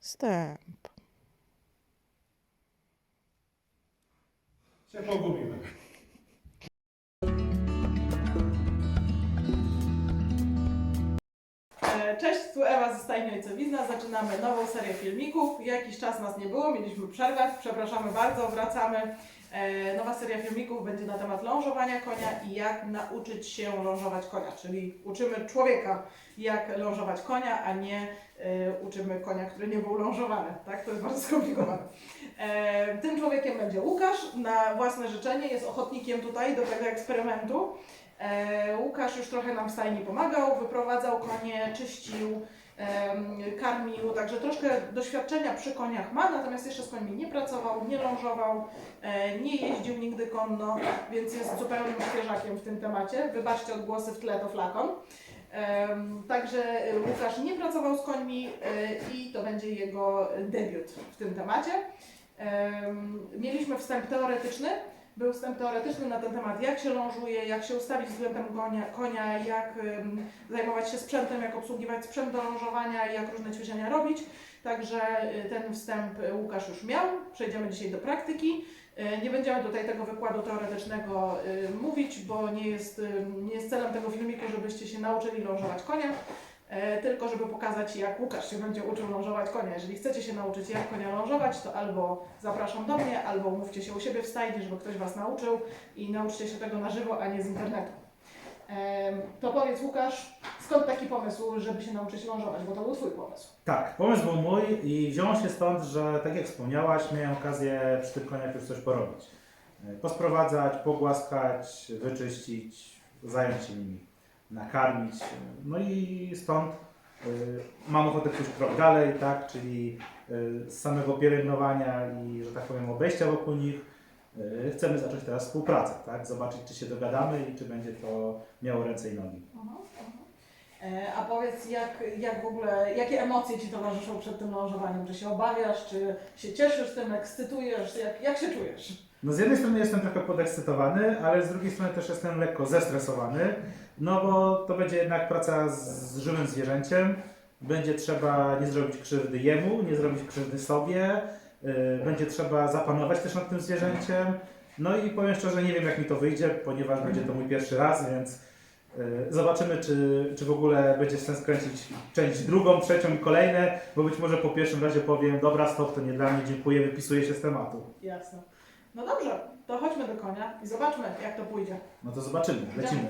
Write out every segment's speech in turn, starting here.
Stęp. Się pogubiłem. E, Cześć, tu Ewa ze Stajni Ojcowizna. Zaczynamy nową serię filmików. Jakiś czas nas nie było, mieliśmy przerwę. Przepraszamy bardzo, wracamy. E, Nowa seria filmików będzie na temat lążowania konia i jak nauczyć się lążować konia. Czyli uczymy człowieka, jak lążować konia, a nie e, uczymy konia, który nie był lążowany. Tak? To jest bardzo skomplikowane. E, Tym człowiekiem będzie Łukasz. Na własne życzenie jest ochotnikiem tutaj do tego eksperymentu. Łukasz już trochę nam w stajni pomagał, wyprowadzał konie, czyścił, karmił, także troszkę doświadczenia przy koniach ma, natomiast jeszcze z końmi nie pracował, nie lążował, e, nie jeździł nigdy konno, więc jest zupełnym świeżakiem w tym temacie. Wybaczcie odgłosy w tle, to flakon. Także Łukasz nie pracował z końmi e, i to będzie jego debiut w tym temacie. Em, Mieliśmy wstęp teoretyczny, był wstęp teoretyczny na ten temat, jak się lążuje, jak się ustawić względem konia, konia jak zajmować się sprzętem, jak obsługiwać sprzęt do lążowania, jak różne ćwiczenia robić. Także y, ten wstęp y, Łukasz już miał. Przejdziemy dzisiaj do praktyki. Y, Nie będziemy tutaj tego wykładu teoretycznego mówić, bo nie jest, nie jest celem tego filmiku, żebyście się nauczyli lążować konia, tylko żeby pokazać, jak Łukasz się będzie uczył lążować konia. Jeżeli chcecie się nauczyć, jak konia lążować, to albo zapraszam do mnie, albo umówcie się u siebie w stajni, żeby ktoś Was nauczył i nauczcie się tego na żywo, a nie z internetu. Em, To powiedz Łukasz, skąd taki pomysł, żeby się nauczyć lążować, bo to był Twój pomysł. Tak, pomysł był mój i wziął się stąd, że tak jak wspomniałaś, miałem okazję przy tych koniach już coś porobić. E, Posprowadzać, pogłaskać, wyczyścić, zająć się nimi, nakarmić. No i stąd y, mam ochotę pójść krok dalej, tak, czyli y, z samego pielęgnowania i, że tak powiem, obejścia wokół nich y, chcemy zacząć teraz współpracę, tak, zobaczyć czy się dogadamy i czy będzie to miało ręce i nogi. E, A powiedz, jak, jak w ogóle, jakie emocje Ci towarzyszą przed tym lążowaniem? Czy się obawiasz, czy się cieszysz tym, ekscytujesz? Jak, jak się czujesz? No z jednej strony jestem trochę podekscytowany, ale z drugiej strony też jestem lekko zestresowany, no bo to będzie jednak praca z żywym zwierzęciem. Będzie trzeba nie zrobić krzywdy jemu, nie zrobić krzywdy sobie, yy, będzie trzeba zapanować też nad tym zwierzęciem. No i powiem szczerze, nie wiem jak mi to wyjdzie, ponieważ będzie to mój pierwszy raz, więc yy, zobaczymy, czy, czy w ogóle będzie sens kręcić część drugą, trzecią i kolejne, bo być może po pierwszym razie powiem, dobra, stop, to nie dla mnie, dziękuję, wypisuję się z tematu. Jasne. No dobrze, to chodźmy do konia i zobaczmy, jak to pójdzie. No to zobaczymy, lecimy.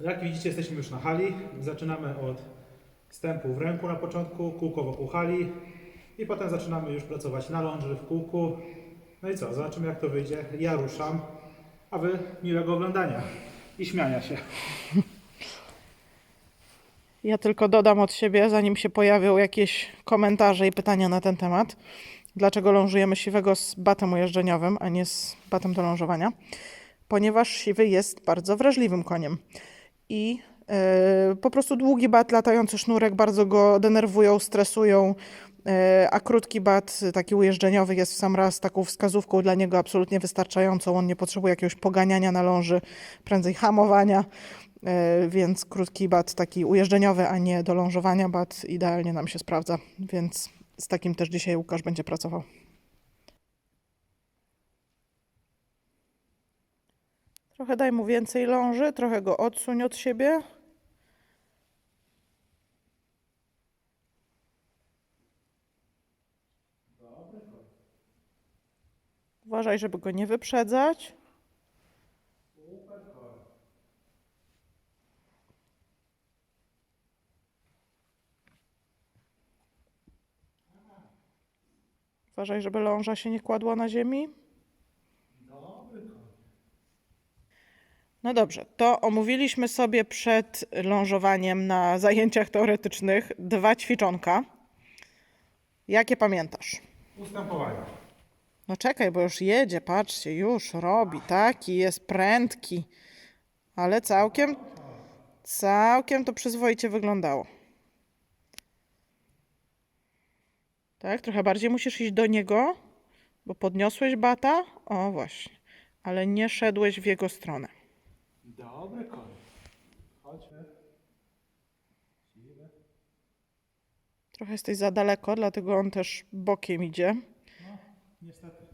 Jak widzicie, jesteśmy już na hali. Zaczynamy od stępu w ręku na początku, kółko wokół hali i potem zaczynamy już pracować na ląży w kółku. No i co, zobaczymy jak to wyjdzie. Ja ruszam, a Wy miłego oglądania i śmiania się. Ja tylko dodam od siebie, zanim się pojawią jakieś komentarze i pytania na ten temat, dlaczego lążujemy siwego z batem ujeżdżeniowym, a nie z batem do lążowania. Ponieważ siwy jest bardzo wrażliwym koniem. I e, po prostu długi bat, latający sznurek bardzo go denerwują, stresują, e, a krótki bat, taki ujeżdżeniowy, jest w sam raz taką wskazówką dla niego absolutnie wystarczającą. On nie potrzebuje jakiegoś poganiania na ląży, prędzej hamowania. E, Więc krótki bat taki ujeżdżeniowy, a nie do lążowania bat idealnie nam się sprawdza. Więc z takim też dzisiaj Łukasz będzie pracował. Trochę daj mu więcej ląży, trochę go odsuń od siebie. Uważaj, żeby go nie wyprzedzać. Uważaj, żeby ląża się nie kładła na ziemi. No dobrze, to omówiliśmy sobie przed lążowaniem na zajęciach teoretycznych dwa ćwiczonka. Jakie pamiętasz? Ustępowania. No czekaj, bo już jedzie, patrzcie, już robi, taki jest prędki. Ale całkiem, całkiem to przyzwoicie wyglądało. Tak, trochę bardziej musisz iść do niego, bo podniosłeś bata. O, właśnie. Ale nie szedłeś w jego stronę. Dobry koń. Chodźmy. Trochę jesteś za daleko, dlatego on też bokiem idzie. Niestety.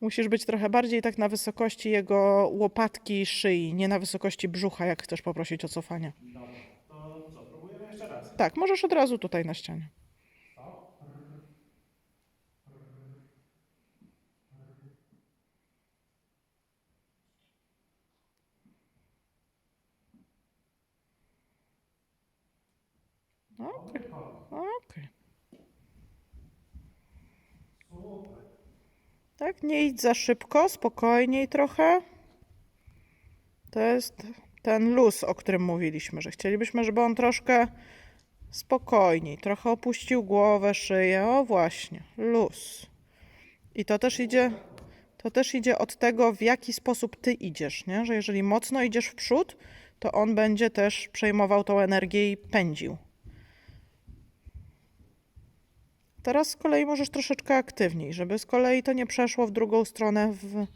Musisz być trochę bardziej tak na wysokości jego łopatki i szyi, nie na wysokości brzucha, jak chcesz poprosić o cofanie. Dobra. To co, próbujemy jeszcze raz. Tak, możesz od razu tutaj na ścianie. Okej, okej. Tak, nie idź za szybko, spokojniej trochę. To jest ten luz, o którym mówiliśmy, że chcielibyśmy, żeby on troszkę spokojniej, trochę opuścił głowę, szyję. O właśnie, luz. I to też idzie, to też idzie od tego, w jaki sposób ty idziesz, nie? Że jeżeli mocno idziesz w przód, to on będzie też przejmował tą energię i pędził. Teraz z kolei możesz troszeczkę aktywniej, żeby z kolei to nie przeszło w drugą stronę w,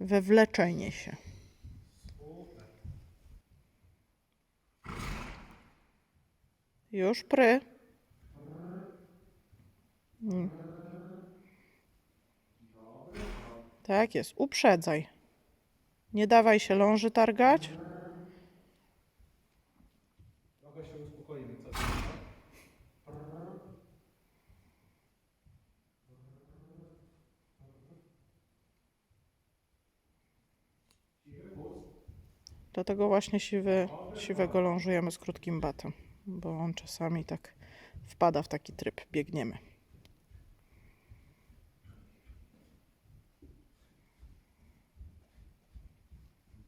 we wleczenie się. Już pry. Mm. Tak jest, uprzedzaj. Nie dawaj się ląży targać. Trochę się uspokoimy. Co Dlatego właśnie siwy, siwego lążujemy z krótkim batem, bo on czasami tak wpada w taki tryb. Biegniemy.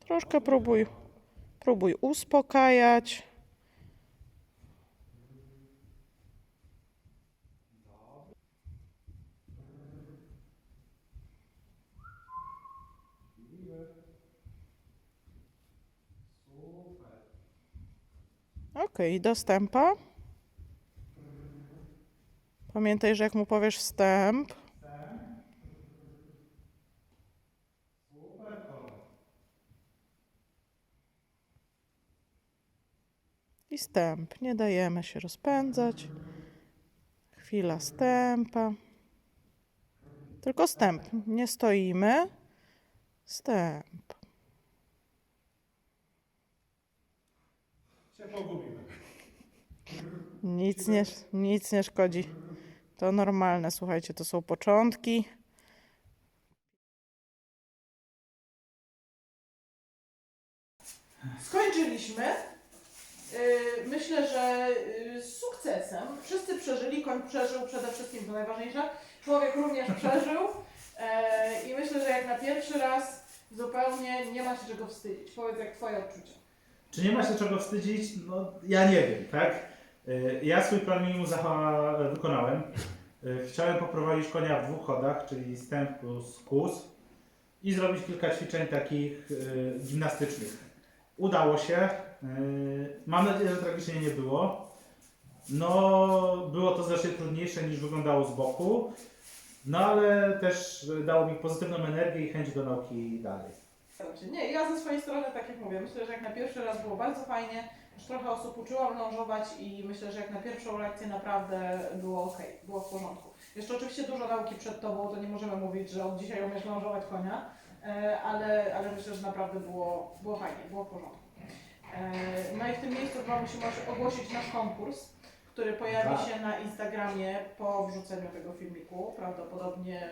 Troszkę próbuj, próbuj uspokajać. Okej, do stępa. Pamiętaj, że jak mu powiesz wstęp, i stęp. Nie dajemy się rozpędzać. Chwila stępa. Tylko stęp. Nie stoimy. Stęp. się. Nic nie, nic nie szkodzi. To normalne, słuchajcie, to są początki. Skończyliśmy. Yy, Myślę, że yy, z sukcesem. Wszyscy przeżyli, koń przeżył przede wszystkim, to najważniejsze. Człowiek również przeżył. Yy, I myślę, że jak na pierwszy raz zupełnie nie ma się czego wstydzić. Powiedz, jak twoje odczucia. Czy nie ma się czego wstydzić? No, ja nie wiem, tak? Y, Ja swój plan minimum zacha wykonałem. Y, Chciałem poprowadzić konia w dwóch chodach, czyli stęp plus kłus i zrobić kilka ćwiczeń takich y, gimnastycznych. Udało się. Y, Mam nadzieję, że tragicznie nie było. No, było to znacznie trudniejsze niż wyglądało z boku, no ale też dało mi pozytywną energię i chęć do nauki dalej. Znaczy, Nie, ja ze swojej strony, tak jak mówię, myślę, że jak na pierwszy raz było bardzo fajnie. Już trochę osób uczyłam lążować i myślę, że jak na pierwszą lekcję naprawdę było ok, było w porządku. Jeszcze oczywiście dużo nauki przed Tobą, to nie możemy mówić, że od dzisiaj umiesz lążować konia, e, ale, ale myślę, że naprawdę było, było fajnie, było w porządku. E, No i w tym miejscu chyba musimy ogłosić nasz konkurs, który pojawi Tak. się na Instagramie po wrzuceniu tego filmiku, prawdopodobnie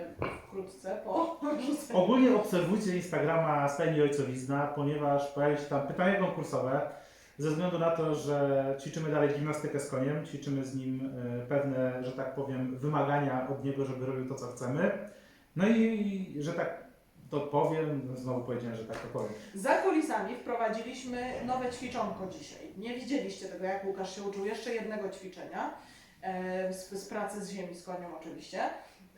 wkrótce po wrzuceniu. Ogólnie obserwujcie Instagrama Stajni Ojcowizna, ponieważ pojawią się tam pytania konkursowe. Ze względu na to, że ćwiczymy dalej gimnastykę z koniem, ćwiczymy z nim e, pewne, że tak powiem, wymagania od niego, żeby robił to, co chcemy. No i, że tak to powiem, znowu powiedziałem, że tak to powiem. Za kulisami wprowadziliśmy nowe ćwiczonko dzisiaj. Nie widzieliście tego, jak Łukasz się uczył jeszcze jednego ćwiczenia e, z, z pracy z ziemi z konią oczywiście.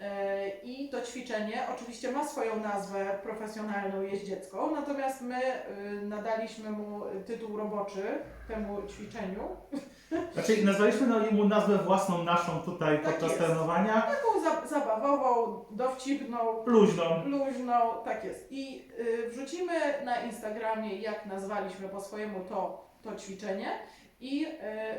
E, I to ćwiczenie oczywiście ma swoją nazwę profesjonalną jeździecką, natomiast my y, nadaliśmy mu tytuł roboczy temu ćwiczeniu. Znaczy, nazwaliśmy no, mu nazwę własną naszą tutaj Tak podczas jest. trenowania, Taką za, zabawową, dowcipną, luźną. luźną, tak jest. I y, wrzucimy na Instagramie, jak nazwaliśmy po swojemu to, to ćwiczenie i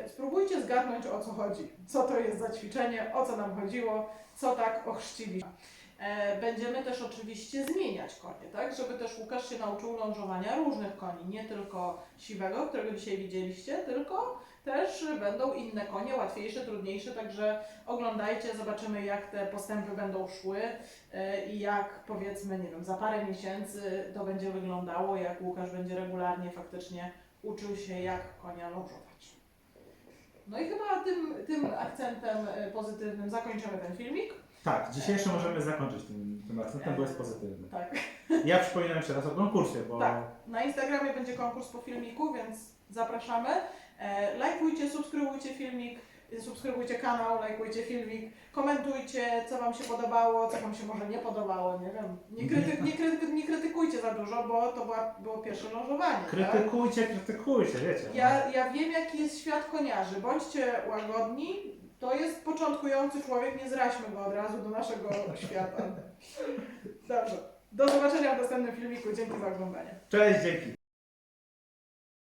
y, spróbujcie zgadnąć o co chodzi. Co to jest za ćwiczenie, o co nam chodziło, co tak ochrzciliśmy. E, Będziemy też oczywiście zmieniać konie, tak? Żeby też Łukasz się nauczył lążowania różnych koni, nie tylko siwego, którego dzisiaj widzieliście, tylko też będą inne konie, łatwiejsze, trudniejsze, także oglądajcie, zobaczymy jak te postępy będą szły e, i jak powiedzmy, nie wiem, za parę miesięcy to będzie wyglądało, jak Łukasz będzie regularnie faktycznie uczył się jak konia lążować. No i chyba tym, tym akcentem e, pozytywnym zakończymy ten filmik. Tak, dzisiejszy możemy zakończyć tym, tym akcentem, bo jest pozytywny. Tak. Ja przypominam jeszcze raz o konkursie, bo Tak. Na Instagramie będzie konkurs po filmiku, więc zapraszamy. E, lajkujcie, subskrybujcie filmik, e, subskrybujcie kanał, lajkujcie filmik, komentujcie, co Wam się podobało, co Wam się może nie podobało, nie wiem. Nie, kryty, nie, kryty, nie krytykujcie za dużo, bo to była, było pierwsze lążowanie. Tak? krytykujcie, krytykujcie, wiecie. Ja, ja wiem, jaki jest świat koniarzy. Bądźcie łagodni. To jest początkujący człowiek, nie zraźmy go od razu do naszego świata. Dobrze. Do zobaczenia w następnym filmiku. Dzięki za oglądanie. Cześć, dzięki.